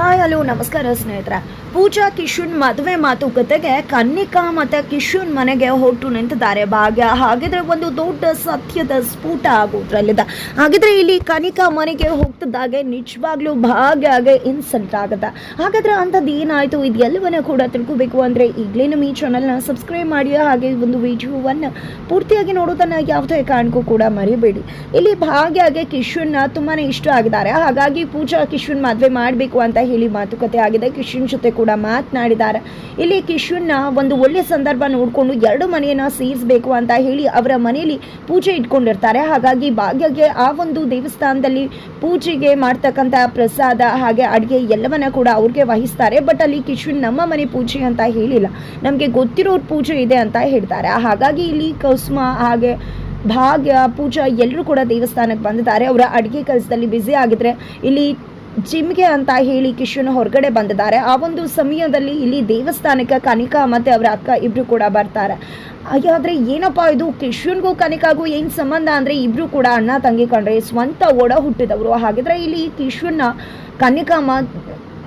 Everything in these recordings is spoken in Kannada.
ಹಾಯ್, ಹಲೋ, ನಮಸ್ಕಾರ ಸ್ನೇಹಿತರೆ. ಪೂಜಾ, ಕಿಶುನ್ ಮದುವೆ ಮಾತುಕತೆಗೆ ಕನ್ನಿಕಾ ಮತ್ತು ಕಿಶುನ್ ಮನೆಗೆ ಹೊರಟು ನಿಂತಿದ್ದಾರೆ. ಭಾಗ್ಯ, ಹಾಗಿದ್ರೆ ಒಂದು ದೊಡ್ಡ ಸತ್ಯದ ಸ್ಫೋಟ ಆಗೋದ್ರಲ್ಲಿದೆ. ಹಾಗಿದ್ರೆ ಇಲ್ಲಿ ಕನಿಕಾ ಮನೆಗೆ ಹೋಗ್ತಿದ್ದಾಗೆ ನಿಜವಾಗ್ಲೂ ಭಾಗ್ಯಗೆ ಇನ್ಸಲ್ಟ್ ಆಗುತ್ತೆ ಹಾಗಾದ್ರೆ ಅಂಥದ್ದು ಏನಾಯಿತು? ಇದು ಎಲ್ಲವನ್ನ ಕೂಡ ತಿಳ್ಕೋಬೇಕು ಅಂದರೆ ಈಗಲೇ ನಮ್ಮ ಈ ಚಾನಲ್ನ ಸಬ್ಸ್ಕ್ರೈಬ್ ಮಾಡಿ, ಹಾಗೆ ಒಂದು ವಿಡಿಯೋವನ್ನು ಪೂರ್ತಿಯಾಗಿ ನೋಡೋದನ್ನು ಯಾವುದೇ ಕಾರಣಕ್ಕೂ ಕೂಡ ಮರಿಬೇಡಿ. ಇಲ್ಲಿ ಭಾಗ್ಯಗೆ ಕಿಶುನ್ನ ತುಂಬಾ ಇಷ್ಟ ಆಗಿದ್ದಾರೆ. ಹಾಗಾಗಿ ಪೂಜಾ, ಕಿಶುನ್ ಮದುವೆ ಮಾಡಬೇಕು ಅಂತ ಹೇಳಿ ಮಾತುಕತೆ ಆಗಿದೆ. ಕಿಶುನ್ ಜೊತೆ ಕೂಡ ಮಾತನಾಡಿದ್ದಾರೆ. ಇಲ್ಲಿ ಕಿಶುನ್ನ ಒಂದು ಒಳ್ಳೆ ಸಂದರ್ಭ ನೋಡಿಕೊಂಡು ಎರಡು ಮನೆಯನ್ನು ಸೇರಿಸಬೇಕು ಅಂತ ಹೇಳಿ ಅವರ ಮನೆಯಲ್ಲಿ ಪೂಜೆ ಇಟ್ಕೊಂಡಿರ್ತಾರೆ. ಹಾಗಾಗಿ ಭಾಗ್ಯಗೆ ಆ ಒಂದು ದೇವಸ್ಥಾನದಲ್ಲಿ ಪೂಜೆಗೆ ಮಾಡ್ತಕ್ಕಂಥ ಪ್ರಸಾದ ಹಾಗೆ ಅಡುಗೆ ಎಲ್ಲವನ್ನ ಕೂಡ ಅವ್ರಿಗೆ ವಹಿಸ್ತಾರೆ. ಬಟ್ ಅಲ್ಲಿ ಕಿಶುನ್ ನಮ್ಮ ಮನೆ ಪೂಜೆ ಅಂತ ಹೇಳಿಲ್ಲ. ನಮಗೆ ಗೊತ್ತಿರೋರು ಪೂಜೆ ಇದೆ ಅಂತ ಹೇಳ್ತಾರೆ. ಹಾಗಾಗಿ ಇಲ್ಲಿ ಕೌಸ್ಮ ಹಾಗೆ ಭಾಗ್ಯ, ಪೂಜಾ ಎಲ್ಲರೂ ಕೂಡ ದೇವಸ್ಥಾನಕ್ಕೆ ಬಂದಿದ್ದಾರೆ. ಅವರ ಅಡುಗೆ ಕೆಲಸದಲ್ಲಿ ಬ್ಯುಸಿ ಆಗಿದ್ರೆ ಇಲ್ಲಿ ಜಿಮ್ಗೆ ಅಂತ ಹೇಳಿ ಕಿಶನ್ ಹೊರಗಡೆ ಬಂದಿದ್ದಾರೆ. ಆ ಒಂದು ಸಮಯದಲ್ಲಿ ಇಲ್ಲಿ ದೇವಸ್ಥಾನಕ್ಕೆ ಕನಿಕಾ ಮತ್ತು ಅವರ ಅಕ್ಕ ಇಬ್ಬರು ಕೂಡ ಬರ್ತಾರೆ. ಹಾಗಾದರೆ ಏನಪ್ಪ ಇದು? ಕಿಶನ್ಗೂ ಕನಿಕಾಗೂ ಏನು ಸಂಬಂಧ ಅಂದರೆ ಇಬ್ಬರು ಕೂಡ ಅಣ್ಣ, ತಂಗಿ ಕಂಡ್ರೆ ಸ್ವಂತ ಒಡ ಹುಟ್ಟಿದವರು. ಹಾಗಿದ್ರೆ ಇಲ್ಲಿ ಕಿಶನ್ನ ಕನಿಕಾ ಮ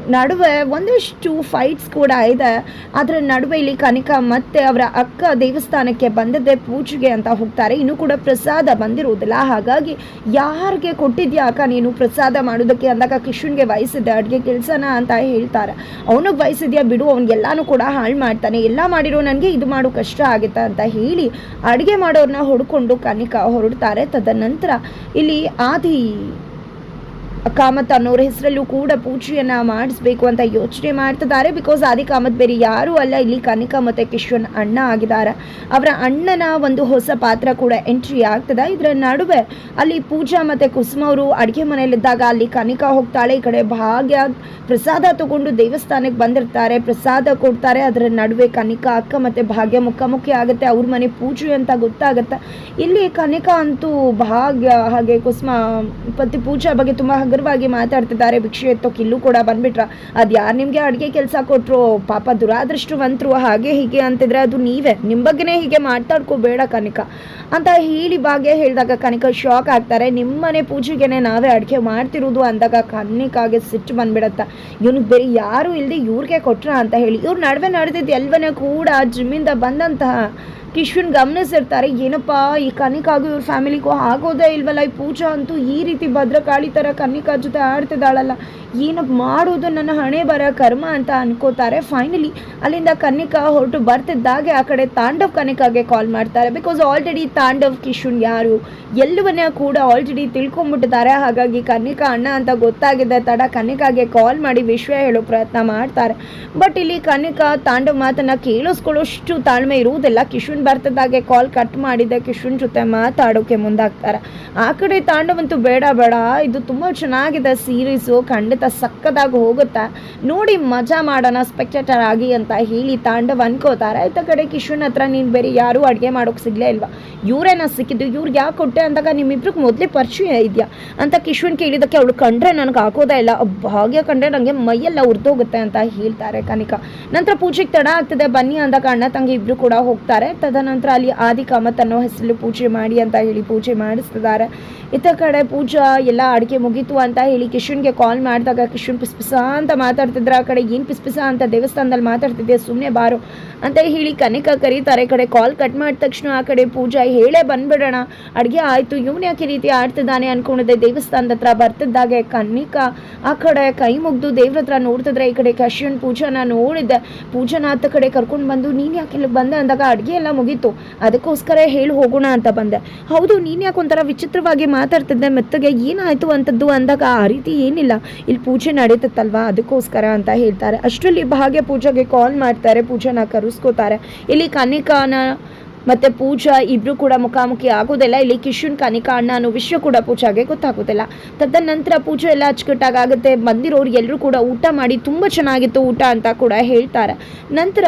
ನಡುವೆ ಒಂದಷ್ಟು ಫೈಟ್ಸ್ ಕೂಡ ಇದೆ. ಅದರ ನಡುವೆ ಇಲ್ಲಿ ಕನಿಕಾ ಮತ್ತೆ ಅವರ ಅಕ್ಕ ದೇವಸ್ಥಾನಕ್ಕೆ ಬಂದದ್ದೇ ಪೂಜೆಗೆ ಅಂತ ಹೋಗ್ತಾರೆ. ಇನ್ನೂ ಕೂಡ ಪ್ರಸಾದ ಬಂದಿರುವುದಿಲ್ಲ. ಹಾಗಾಗಿ ಯಾರಿಗೆ ಕೊಟ್ಟಿದ್ಯಾ ಅಕ್ಕ ನೀನು ಪ್ರಸಾದ ಮಾಡೋದಕ್ಕೆ ಅಂದಾಗ ಕಿಶನ್ಗೆ ವಯಸ್ಸಿದ್ದೆ ಅಡುಗೆ ಕೆಲಸನ ಅಂತ ಹೇಳ್ತಾರೆ. ಅವನಿಗೆ ವಯಸ್ಸಿದ್ಯಾ ಬಿಡು, ಅವ್ನಿಗೆಲ್ಲಾನು ಕೂಡ ಹಾಳು ಮಾಡ್ತಾನೆ. ಎಲ್ಲ ಮಾಡಿರೋ ನನಗೆ ಇದು ಮಾಡೋ, ಕಷ್ಟ ಆಗುತ್ತೆ ಅಂತ ಹೇಳಿ ಅಡುಗೆ ಮಾಡೋರನ್ನ ಹೊಡ್ಕೊಂಡು ಕನಿಕಾ ಹೊರಡ್ತಾರೆ. ತದನಂತರ ಇಲ್ಲಿ ಆದಿ ಕಾಮತ್ ಅನ್ನೋರ ಹೆಸರಲ್ಲೂ ಕೂಡ ಪೂಜೆಯನ್ನ ಮಾಡಿಸ್ಬೇಕು ಅಂತ ಯೋಚನೆ ಮಾಡ್ತಿದ್ದಾರೆ. ಬಿಕಾಸ್ ಆದಿ ಕಾಮತ್ ಬೇರೆ ಯಾರೂ ಅಲ್ಲ. ಇಲ್ಲಿ ಕನಿಕಾ ಮತ್ತು ಕಿಶನ್ ಅಣ್ಣ ಆಗಿದ್ದಾರೆ. ಅವರ ಅಣ್ಣನ ಒಂದು ಹೊಸ ಪಾತ್ರ ಕೂಡ ಎಂಟ್ರಿ ಆಗ್ತದೆ. ಇದರ ನಡುವೆ ಅಲ್ಲಿ ಪೂಜಾ ಮತ್ತು ಕುಸುಮ ಅವರು ಅಡುಗೆ ಮನೆಯಲ್ಲಿದ್ದಾಗ ಅಲ್ಲಿ ಕನಿಕಾ ಹೋಗ್ತಾಳೆ. ಈ ಕಡೆ ಭಾಗ್ಯ ಪ್ರಸಾದ ತಗೊಂಡು ದೇವಸ್ಥಾನಕ್ಕೆ ಬಂದಿರ್ತಾರೆ. ಪ್ರಸಾದ ಕೊಡ್ತಾರೆ. ಅದರ ನಡುವೆ ಕನಿಕಾ ಅಕ್ಕ ಮತ್ತು ಭಾಗ್ಯ ಮುಖಾಮುಖಿ ಆಗುತ್ತೆ. ಅವ್ರ ಮನೆ ಪೂಜೆ ಅಂತ ಗೊತ್ತಾಗುತ್ತೆ. ಇಲ್ಲಿ ಕನಿಕಾ ಅಂತೂ ಭಾಗ್ಯ ಹಾಗೆ ಕುಸುಮ ಪತಿ ಪೂಜಾ ಬಗ್ಗೆ ತುಂಬ ಹಗುರವಾಗಿ ಮಾತಾಡ್ತಿದ್ದಾರೆ. ಭಿಕ್ಷೆ ಎತ್ತೋಕೆ ಇಲ್ಲೂ ಕೂಡ ಬಂದ್ಬಿಟ್ರ. ಅದು ಯಾರು ನಿಮಗೆ ಅಡುಗೆ ಕೆಲಸ ಕೊಟ್ಟರು ಪಾಪ ದುರಾದೃಷ್ಟವಂತರು ಹಾಗೆ ಹೀಗೆ ಅಂತಿದ್ರೆ ಅದು ನೀವೇ. ನಿಮ್ಮ ಬಗ್ಗೆನೇ ಹೀಗೆ ಮಾತಾಡ್ಕೋಬೇಡ ಕನಿಕ. ಅಂತ ಹೇಳಿ ಬಾಗೆ ಹೇಳಿದಾಗ ಕನಿಕ ಶಾಕ್ ಆಗ್ತಾರೆ. ನಿಮ್ಮನೆ ಪೂಜೆಗೆನೆ ನಾವೇ ಅಡುಗೆ ಮಾಡ್ತಿರೋದು ಅಂದಾಗ ಕನಿಕಾಗೆ ಸಿಟ್ಟು ಬಂದ್ಬಿಡತ್ತ. ಇವನಿಗೆ ಬೇರೆ ಯಾರೂ ಇಲ್ಲದೆ ಇವ್ರಿಗೆ ಕೊಟ್ರ ಅಂತ ಹೇಳಿ. ಇವ್ರ ನಡುವೆ ನಡೆದಿದ್ದು ಎಲ್ವನೇ ಕೂಡ ಜಿಮ್ಮಿಂದ ಬಂದಂತಹ ಕಿಶನ್ ಗಮನಿಸಿರ್ತಾರೆ, ಏನಪ್ಪ, ಈ ಕನಿಕಾಗೂ ಇವ್ರ ಫ್ಯಾಮಿಲಿಗೂ ಆಗೋದೇ ಇಲ್ವಲ್ಲ, ಈ ಪೂಜಾ ಅಂತೂ ಈ ರೀತಿ ಭದ್ರಕಾಳಿ ಥರ ಕನಿಕಾ ಜೊತೆ ಆಡ್ತಿದ್ದಾಳಲ್ಲ. ಏನಪ್ಪ ಮಾಡೋದು ನನ್ನ ಹಣೆ ಬರ ಕರ್ಮ ಅಂತ ಅನ್ಕೋತಾರೆ. ಫೈನಲಿ ಅಲ್ಲಿಂದ ಕನಿಕ ಹೊರಟು ಬರ್ತಿದ್ದಾಗೆ ಆ ಕಡೆ ತಾಂಡವ್ ಕನಿಕಾಗೆ ಕಾಲ್ ಮಾಡ್ತಾರೆ. ಬಿಕಾಸ್ ಆಲ್ರೆಡಿ ತಾಂಡವ್, ಕಿಶುನ್ ಯಾರು ಎಲ್ಲವನ್ನ ಕೂಡ ಆಲ್ರೆಡಿ ತಿಳ್ಕೊಂಡ್ಬಿಟ್ಟಿದ್ದಾರೆ ಹಾಗಾಗಿ ಕನಿಕ ಅಣ್ಣ ಅಂತ ಗೊತ್ತಾಗಿದೆ. ತಡ ಕನಿಕಾಗೆ ಕಾಲ್ ಮಾಡಿ ವಿಷಯ ಹೇಳೋ ಪ್ರಯತ್ನ ಮಾಡ್ತಾರೆ. ಬಟ್ ಇಲ್ಲಿ ಕನಿಕ ತಾಂಡವ್ ಮಾತನ್ನ ಕೇಳಿಸ್ಕೊಳ್ಳೋಷ್ಟು ತಾಳ್ಮೆ ಇರುವುದಿಲ್ಲ. ಕಿಶುನ್ ಬರ್ತಿದ್ದಾಗೆ ಕಾಲ್ ಕಟ್ ಮಾಡಿದೆ. ಕಿಶುನ್ ಜೊತೆ ಮಾತಾಡೋಕೆ ಮುಂದಾಗ್ತಾರೆ. ಆ ಕಡೆ ತಾಂಡವಂತೂ ಬೇಡ ಬೇಡ. ಇದು ತುಂಬ ಚೆನ್ನಾಗಿದೆ ಸೀರೀಸು ಖಂಡಿತ ಸಕ್ಕದಾಗಿ ಹೋಗುತ್ತೆ? ನೋಡಿ ಮಜಾ ಮಾಡೋಣ ಸ್ಪೆಕ್ಟೇಟರ್ ಆಗಿ ಅಂತ ಹೇಳಿ ತಾಂಡವ್ ಅನ್ಕೋತಾರೆ. ಆಯ್ತ ಕಡೆ ಕಿಶುನ್ ಹತ್ರ ನೀನು ಬೇರೆ ಯಾರು ಅಡುಗೆ ಮಾಡೋಕೆ ಸಿಗಲೇ ಇಲ್ವಾ? ಇವರೇನ ಸಿಕ್ಕಿದ್ದು? ಇವ್ರಿಗೆ ಯಾಕೆ ಕೊಟ್ಟೆ ಅಂದಾಗ ನಿಮ್ಮಿಬ್ರಿಗೆ ಮೊದಲೇ ಪರಿಚಯ ಇದೆಯಾ? ಅಂತ ಕಿಶುನ್ ಕೇಳಿದ್ದಕ್ಕೆ ಅವಳು ಕಂಡ್ರೆ ನನಗೆ ಹಾಕೋದೇ ಇಲ್ಲ. ಭಾಗ್ಯ ಕಂಡ್ರೆ ನನಗೆ ಮೈಯೆಲ್ಲ ಉರ್ದೋಗುತ್ತೆ ಅಂತ ಹೇಳ್ತಾರೆ ಕನಿಕ. ನಂತರ ಪೂಜೆಗೆ ತಡ ಆಗ್ತದೆ. ಬನ್ನಿ ಅಂದಾಗ ಅಣ್ಣ ತಂಗಿ ಇಬ್ರು ಕೂಡ ಹೋಗ್ತಾರೆ. ತದನಂತರ ಅಲ್ಲಿ ಆದಿ ಕಾಮತ್ ಅನ್ನೋ ಹೆಸರು ಪೂಜೆ ಮಾಡಿ ಅಂತ ಹೇಳಿ ಪೂಜೆ ಮಾಡಿಸ್ತಿದ್ದಾರೆ. ಇತ್ತ ಕಡೆ ಪೂಜಾ ಎಲ್ಲ ಅಡುಗೆ ಮುಗೀತು ಅಂತ ಹೇಳಿ ಕಿಶುನ್ಗೆ ಕಾಲ್ ಮಾಡಿದಾಗ ಕಿಶನ್ ಪಿಸ್ಪಿಸ ಅಂತ ಮಾತಾಡ್ತಿದ್ರೆ. ಆ ಕಡೆ ಏನು ಪಿಸ್ಪಿಸ ಅಂತ ದೇವಸ್ಥಾನದಲ್ಲಿ ಮಾತಾಡ್ತಿದ್ದೆ. ಸುಮ್ಮನೆ ಬಾರು ಅಂತ ಹೇಳಿ ಕನಿಕಾ ಕರೀತಾರೆ. ಕಡೆ ಕಾಲ್ ಕಟ್ ಮಾಡಿದ ತಕ್ಷಣ ಆ ಕಡೆ ಪೂಜಾ ಹೇಳೇ ಬಂದ್ಬಿಡೋಣ. ಅಡುಗೆ ಆಯಿತು. ಇವನು ಯಾಕೆ ರೀತಿ ಆಡ್ತಿದ್ದಾನೆ ಅನ್ಕೊಂಡಿದ್ದೆ. ದೇವಸ್ಥಾನದ ಹತ್ರ ಬರ್ತಿದ್ದಾಗೆ ಕನ್ನಿಕ ಆ ಕಡೆ ಕೈ ಮುಗ್ದು ದೇವ್ರ ಹತ್ರ ನೋಡ್ತಿದ್ರೆ ಈ ಕಡೆ ಕಶ್ಯನ್ ಪೂಜಾನ ನೋಡಿದ್ದೆ. ಪೂಜಾನ ಆತ ಕಡೆ ಕರ್ಕೊಂಡು ಬಂದು, ನೀನು ಯಾಕೆ ಇಲ್ಲಿ ಬಂದೆ? ಅಂದಾಗ ಅಡುಗೆ ಎಲ್ಲ ಮುಗೀತು. ಅದಕ್ಕೋಸ್ಕರ ಹೇಳಿ ಹೋಗೋಣ ಅಂತ ಬಂದೆ. ಹೌದು, ನೀನು ಯಾಕೆ ಒಂಥರ ವಿಚಿತ್ರವಾಗಿ ಮಾತಾಡ್ತಿದ್ದೆ? ಮೆತ್ತಗೆ ಏನಾಯಿತು? ಅಂತದ್ದು ಅಂದಾಗ ಆ ರೀತಿ ಏನಿಲ್ಲ. ಇಲ್ಲಿ ಪೂಜೆ ನಡೀತತ್ತಲ್ವಾ? ಅದಕ್ಕೋಸ್ಕರ ಅಂತ ಹೇಳ್ತಾರೆ. ಅಷ್ಟರಲ್ಲಿ ಭಾಗ್ಯ ಪೂಜೆಗೆ ಕಾಲ್ ಮಾಡ್ತಾರೆ. ಪೂಜೆನ ಕರೆಸ್ಕೋತಾರೆ. ಇಲ್ಲಿ ಕನಿಕಾನ ಮತ್ತು ಪೂಜಾ ಇಬ್ಬರು ಕೂಡ ಮುಖಾಮುಖಿ ಆಗೋದಿಲ್ಲ. ಇಲ್ಲಿ ಕಿಶುನ್, ಕನಿಕಾ ಅಣ್ಣ ಅನ್ನೋ ವಿಷಯ ಕೂಡ ಪೂಜಾಗೆ ಗೊತ್ತಾಗೋದಿಲ್ಲ. ತದನಂತರ ಪೂಜೆ ಎಲ್ಲ ಅಚ್ಚುಕಟ್ಟಾಗುತ್ತೆ ಬಂದಿರೋರು ಎಲ್ಲರೂ ಕೂಡ ಊಟ ಮಾಡಿ ತುಂಬ ಚೆನ್ನಾಗಿತ್ತು ಊಟ ಅಂತ ಕೂಡ ಹೇಳ್ತಾರೆ. ನಂತರ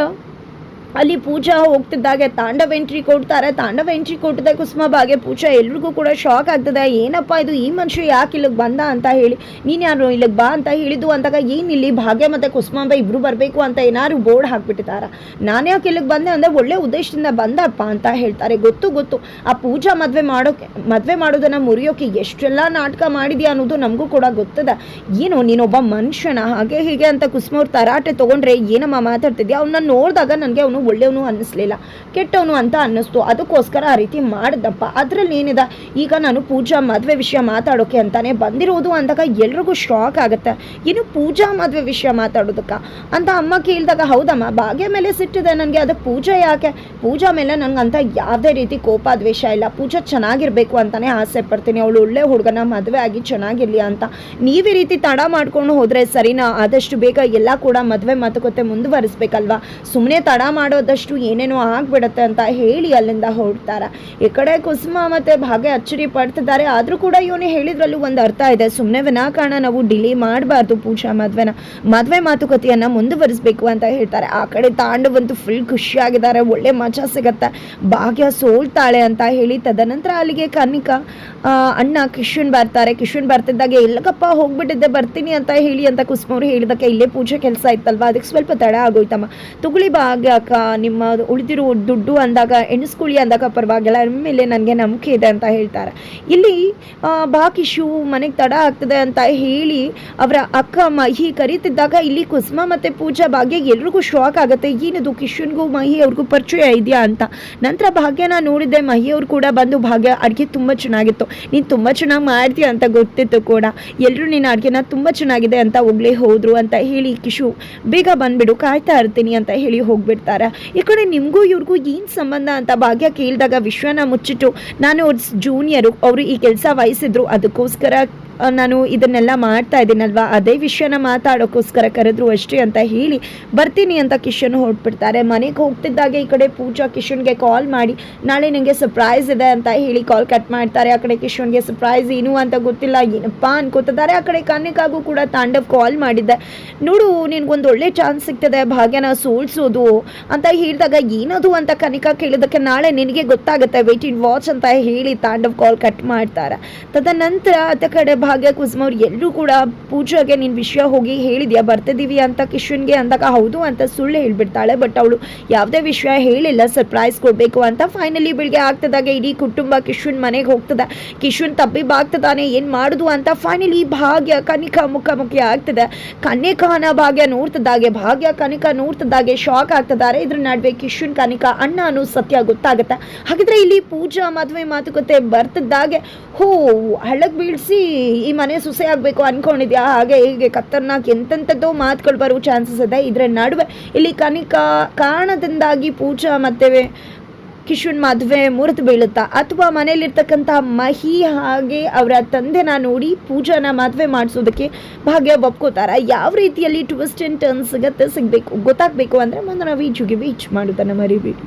ಅಲ್ಲಿ ಪೂಜಾ ಹೋಗ್ತಿದ್ದಾಗೆ. ತಾಂಡವ ಎಂಟ್ರಿ ಕೊಡ್ತಾರೆ. ತಾಂಡವ ಎಂಟ್ರಿ ಕೊಟ್ಟಿದ್ದೆ ಕುಸುಮ ಬಾಗೆ ಪೂಜಾ ಎಲ್ರಿಗೂ ಕೂಡ ಶಾಕ್ ಆಗ್ತದೆ. ಏನಪ್ಪ ಇದು? ಈ ಮನುಷ್ಯ ಯಾಕೆ ಇಲ್ಲಿಗೆ ಬಂದ ಅಂತ ಹೇಳಿ. ನೀನು ಯಾರು ಇಲ್ಲಿಗೆ ಬಾ ಅಂತ ಹೇಳಿದ್ದು ಅಂದಾಗ ಏನಿಲ್ಲಿ ಭಾಗ್ಯ ಮತ್ತು ಕುಸುಮಾಂಬ ಇಬ್ರು ಬರಬೇಕು ಅಂತ ಏನಾದ್ರು ಬೋರ್ಡ್ ಹಾಕ್ಬಿಟ್ಟಿದ್ದಾರ? ನಾನು ಯಾಕೆ ಇಲ್ಲಿಗೆ ಬಂದೆ ಅಂದರೆ ಒಳ್ಳೆ ಉದ್ದೇಶದಿಂದ ಬಂದಪ್ಪ ಅಂತ ಹೇಳ್ತಾರೆ. ಗೊತ್ತು ಗೊತ್ತು. ಆ ಪೂಜಾ ಮದುವೆ ಮಾಡೋಕೆ, ಮದುವೆ ಮಾಡೋದನ್ನು ಮುರಿಯೋಕೆ ಎಷ್ಟೆಲ್ಲ ನಾಟಕ ಮಾಡಿದ್ಯಾ ಅನ್ನೋದು ನಮಗೂ ಕೂಡ ಗೊತ್ತದೆ. ಏನು ನೀನೊಬ್ಬ ಮನುಷ್ಯನ ಹಾಗೆ ಹೀಗೆ ಅಂತ ಕುಸುಮ ಅವ್ರು ತರಾಟೆ ತೊಗೊಂಡ್ರೆ ಏನಮ್ಮ ಮಾತಾಡ್ತಿದ್ಯಾ? ಅವನ್ನ ನೋಡಿದಾಗ ನನಗೆ ಅವನು ಒಳ್ಳೆಯವನು ಅನ್ನಿಸ್ಲಿಲ್ಲ, ಕೆಟ್ಟವನು ಅಂತ ಅನ್ನಿಸ್ತು. ಅದಕ್ಕೋಸ್ಕರ ಆ ರೀತಿ ಮಾಡ್ದಪ್ಪ ಅದರಲ್ಲಿ ಏನಿದೆ? ಈಗ ನಾನು ಪೂಜಾ ಮದುವೆ ವಿಷಯ ಮಾತಾಡೋಕೆ ಅಂತಾನೆ ಬಂದಿರೋದು ಅಂದಾಗ ಎಲ್ರಿಗೂ ಶಾಕ್ ಆಗುತ್ತೆ. ಇನ್ನು ಪೂಜಾ ಮದುವೆ ವಿಷಯ ಮಾತಾಡೋದಕ್ಕ? ಅಂತ ಅಮ್ಮ ಕೇಳಿದಾಗ, ಹೌದಮ್ಮ, ಭಾಗ್ಯ ಮೇಲೆ ಸಿಟ್ಟಿದೆ ನನಗೆ. ಅದಕ್ಕೆ ಪೂಜಾ ಯಾಕೆ? ಪೂಜಾ ಮೇಲೆ ನನಗಂತ ಯಾವುದೇ ರೀತಿ ಕೋಪ, ದ್ವೇಷ ಇಲ್ಲ. ಪೂಜಾ ಚೆನ್ನಾಗಿರ್ಬೇಕು ಅಂತಾನೆ ಆಸೆ ಪಡ್ತೀನಿ. ಅವಳು ಒಳ್ಳೆ ಹುಡುಗನ, ಮದುವೆ ಆಗಿ ಚೆನ್ನಾಗಿರ್ಲಿ ಅಂತ. ನೀವು ಈ ರೀತಿ ತಡ ಮಾಡ್ಕೊಂಡು ಹೋದರೆ ಸರಿನಾ? ಆದಷ್ಟು ಬೇಗ ಎಲ್ಲ ಕೂಡ ಮದುವೆ ಮಾತುಕತೆ ಮುಂದುವರಿಸ್ಬೇಕಲ್ವಾ? ಸುಮ್ಮನೆ ತಡ ಮಾಡೋದಷ್ಟು ಏನೇನೋ ಆಗ್ಬಿಡತ್ತೆ ಅಂತ ಹೇಳಿ ಅಲ್ಲಿಂದ ಹೊರಡ್ತಾರೆ. ಈ ಕಡೆ ಕುಸುಮ ಮತ್ತೆ ಭಾಗ್ಯ ಅಚ್ಚರಿ ಪಡ್ತಿದ್ದಾರೆ. ಆದರೂ ಕೂಡ ಇವನು ಹೇಳಿದ್ರಲ್ಲೂ ಒಂದು ಅರ್ಥ ಇದೆ. ಸುಮ್ಮನೆ ವಿನಾಕಾರಣ ನಾವು ಡಿಲೇ ಮಾಡಬಾರ್ದು ಪೂಜಾ ಮದುವೆನ. ಮದುವೆ ಮಾತುಕತೆಯನ್ನ ಮುಂದುವರಿಸಬೇಕು ಅಂತ ಹೇಳ್ತಾರೆ. ಆ ಕಡೆ ತಾಂಡವಂತೂ ಫುಲ್ ಖುಷಿಯಾಗಿದ್ದಾರೆ. ಒಳ್ಳೆ ಮಜಾ ಸಿಗತ್ತೆ. ಭಾಗ್ಯ ಸೋಲ್ತಾಳೆ ಅಂತ ಹೇಳಿ ತದನಂತರ ಅಲ್ಲಿಗೆ ಕನ್ನಿಕಾ ಅಣ್ಣ ಕಿಶನ್ ಬರ್ತಾರೆ. ಕಿಶನ್ ಬರ್ತಿದ್ದಾಗ ಎಲ್ಲಕಪ್ಪ ಹೋಗ್ಬಿಟ್ಟಿದ್ದೆ, ಬರ್ತೀನಿ ಅಂತ ಹೇಳಿ ಅಂತ ಕುಸುಮ ಅವ್ರು ಹೇಳಿದಕ್ಕೆ ಇಲ್ಲೇ ಪೂಜೆ ಕೆಲಸ ಇತ್ತಲ್ವಾ? ಅದಕ್ಕೆ ಸ್ವಲ್ಪ ತಡ ಆಗೋಯ್ತಮ್ಮ. ತುಗುಳಿ ಭಾಗ್ಯ ಅಕ್ಕ ನಿಮ್ಮ ಉಳಿದಿರೋ ದುಡ್ಡು ಅಂದಾಗ, ಎಣಿಸ್ಕೊಳ್ಳಿ ಅಂದಾಗ ಪರವಾಗಿಲ್ಲ, ನಿಮ್ಮ ಮೇಲೆ ನನಗೆ ನಂಬಿಕೆ ಇದೆ ಅಂತ ಹೇಳ್ತಾರೆ. ಇಲ್ಲಿ ಬಾಕಿಶು ಮನೆಗೆ ತಡ ಆಗ್ತದೆ ಅಂತ ಹೇಳಿ ಅವರ ಅಕ್ಕ ಮಹಿ ಕರೀತಿದ್ದಾಗ ಇಲ್ಲಿ ಕುಸುಮ ಮತ್ತು ಪೂಜಾ ಭಾಗ್ಯ ಎಲ್ರಿಗೂ ಶಾಕ್ ಆಗುತ್ತೆ. ಏನಿದು, ಕಿಶನ್ಗೂ ಮಹಿ ಅವ್ರಿಗೂ ಪರಿಚಯ ಇದೆಯಾ ಅಂತ. ನಂತರ ಭಾಗ್ಯನ ನೋಡಿದ್ದೆ, ಮಹಿ ಅವ್ರು ಕೂಡ ಬಂದು ಭಾಗ್ಯ ಅಡುಗೆ ತುಂಬ ಚೆನ್ನಾಗಿತ್ತು. ನೀನು ತುಂಬ ಚೆನ್ನಾಗಿ ಮಾಡ್ತೀಯ ಅಂತ ಗೊತ್ತಿತ್ತು ಕೂಡ. ಎಲ್ಲರೂ ನಿನ್ನ ಅಡುಗೆನ ತುಂಬ ಚೆನ್ನಾಗಿದೆ ಅಂತ ಹೋಗ್ಲೇ ಹೋದರು ಅಂತ ಹೇಳಿ, ಕಿಶು, ಬೇಗ ಬಂದುಬಿಡು, ಕಾಯ್ತಾ ಇರ್ತೀನಿ ಅಂತ ಹೇಳಿ ಹೋಗ್ಬಿಡ್ತಾರೆ. ಈ ಕಡೆ ನಿಮಗೂ ಇವ್ರಿಗೂ ಏನು ಸಂಬಂಧ ಅಂತ ಭಾಗ್ಯ ಕೇಳಿದಾಗ ವಿಶ್ವನ ಮುಚ್ಚಿಟ್ಟು, ನಾನು ಅವ್ರ ಜೂನಿಯರು ಅವರು ಈ ಕೆಲಸ ವಹಿಸಿದ್ರು ಅದಕ್ಕೋಸ್ಕರ ನಾನು ಇದನ್ನೆಲ್ಲ ಮಾಡ್ತಾ ಇದ್ದೀನಲ್ವಾ? ಅದೇ ವಿಷಯನ ಮಾತಾಡೋಕ್ಕೋಸ್ಕರ ಕರೆದ್ರು ಅಷ್ಟೇ ಅಂತ ಹೇಳಿ ಬರ್ತೀನಿ ಅಂತ ಕಿಶನ್ ಹೊರಟ್ಬಿಡ್ತಾರೆ. ಮನೆಗೆ ಹೋಗ್ತಿದ್ದಾಗೆ ಈ ಕಡೆ ಪೂಜಾ ಕಿಶನ್ಗೆ ಕಾಲ್ ಮಾಡಿ, ನಾಳೆ ನನಗೆ ಸರ್ಪ್ರೈಸ್ ಇದೆ ಅಂತ ಹೇಳಿ ಕಾಲ್ ಕಟ್ ಮಾಡ್ತಾರೆ. ಆ ಕಡೆ ಕಿಶನ್ಗೆ ಸರ್ಪ್ರೈಸ್ ಏನು ಅಂತ ಗೊತ್ತಿಲ್ಲ. ಏನಪ್ಪ ಅನ್ಕೋತಿದ್ದಾರೆ. ಆ ಕಡೆ ಕನ್ನಿಕಾಗೂ ಕೂಡ ತಾಂಡವ್ ಕಾಲ್ ಮಾಡಿದ್ದೆ. ನೋಡು, ನಿನಗೊಂದು ಒಳ್ಳೆ ಚಾನ್ಸ್ ಸಿಗ್ತದೆ. ಭಾಗ್ಯನ ಸೋಲ್ಸೋದು ಅಂತ ಹೇಳಿದಾಗ ಏನದು ಅಂತ ಕನಿಕ ಕೇಳಿದಕ್ಕೆ ನಾಳೆ ನಿನಗೆ ಗೊತ್ತಾಗುತ್ತೆ. ವೆಯ್ಟ್ ಇನ್ ವಾಚ್ ಅಂತ ಹೇಳಿ ತಾಂಡವ್ ಕಾಲ್ ಕಟ್ ಮಾಡ್ತಾರೆ. ತದನಂತರ ಅದ ಕಡೆ ಭಾಗ್ಯ ಕುಸುಮ ಅವ್ರು ಎಲ್ಲರೂ ಕೂಡ ಪೂಜಾಗೆ ನಿನ್ನ ವಿಷಯ ಹೋಗಿ ಹೇಳಿದ್ಯಾ? ಬರ್ತಿದ್ದೀವಿ ಅಂತ ಕಿಶನ್ಗೆ ಅಂದಾಗ, ಹೌದು ಅಂತ ಸುಳ್ಳು ಹೇಳಿಬಿಡ್ತಾಳೆ. ಬಟ್ ಅವಳು ಯಾವುದೇ ವಿಷಯ ಹೇಳಿಲ್ಲ. ಸರ್ಪ್ರೈಸ್ ಕೊಡಬೇಕು ಅಂತ ಫೈನಲಿ ಬೆಳಿಗ್ಗೆ ಆಗ್ತದಾಗ. ಇಡೀ ಕುಟುಂಬ ಕಿಶನ್ ಮನೆಗೆ ಹೋಗ್ತದೆ. ಕಿಶನ್ ತಬ್ಬಿಬ್ಬಾಗ್ತದಾನೆ ಏನು ಮಾಡೋದು ಅಂತ ಫೈನಲಿ ಭಾಗ್ಯ, ಕನಿಕಾ ಮುಖಾಮುಖಿ ಆಗ್ತದೆ. ಕನಿಕಾನ ಭಾಗ್ಯ ನೋಡ್ತದಾಗೆ ಭಾಗ್ಯ, ಕನಿಕ ನೋಡ್ತದಾಗೆ ಶಾಕ್ ಆಗ್ತದಾರೆ. ಇದ್ರ ನಡುವೆ ಕಿಶನ್, ಕನಿಕ ಅಣ್ಣ ಅನ್ನೋ ಸತ್ಯ ಗೊತ್ತಾಗುತ್ತೆ. ಹಾಗಿದ್ರೆ ಇಲ್ಲಿ ಪೂಜಾ ಮದುವೆ ಮಾತುಕತೆ ಬರ್ತಿದ್ದಾಗೆ. ಹೋ, ಹಳಗ್ ಬೀಳಿಸಿ. ಈ ಮನೆ ಸುಸೆ ಆಗಬೇಕು ಅನ್ಕೊಂಡಿದ್ಯಾ? ಹಾಗೆ ಹೀಗೆ ಕತ್ತರ್ನಾಕ್ ಎಂತೆಂಥದ್ದು ಮಾತುಗಳು ಬರೋ ಚಾನ್ಸಸ್ ಇದೆ ಇದರ ನಡುವೆ ಇಲ್ಲಿ ಕನಿಕಾ ಕಾರಣದಿಂದಾಗಿ ಪೂಜಾ ಮತ್ತೆ ಕಿಶುನ್ ಮದುವೆ ಮುರಿದು ಬೀಳುತ್ತಾ? ಅಥವಾ ಮನೇಲಿರ್ತಕ್ಕಂಥ ಮಹಿ ಹಾಗೆ ಅವರ ತಂದೆನ ನೋಡಿ ಪೂಜಾನ ಮದುವೆ ಮಾಡಿಸೋದಕ್ಕೆ ಭಾಗ್ಯ ಒಪ್ಕೋತಾರ? ಯಾವ ರೀತಿಯಲ್ಲಿ ಟ್ವಿಸ್ಟ್ ಆ್ಯಂಡ್ ಟರ್ನ್ ಸಿಗತ್ತೆ ಸಿಗಬೇಕು, ಗೊತ್ತಾಗಬೇಕು ಅಂದರೆ ನಾವು ಈಜುಗೆ ಬೀಚ್ ಮಾಡೋದನ್ನು ಮರಿಬೇಡಿ.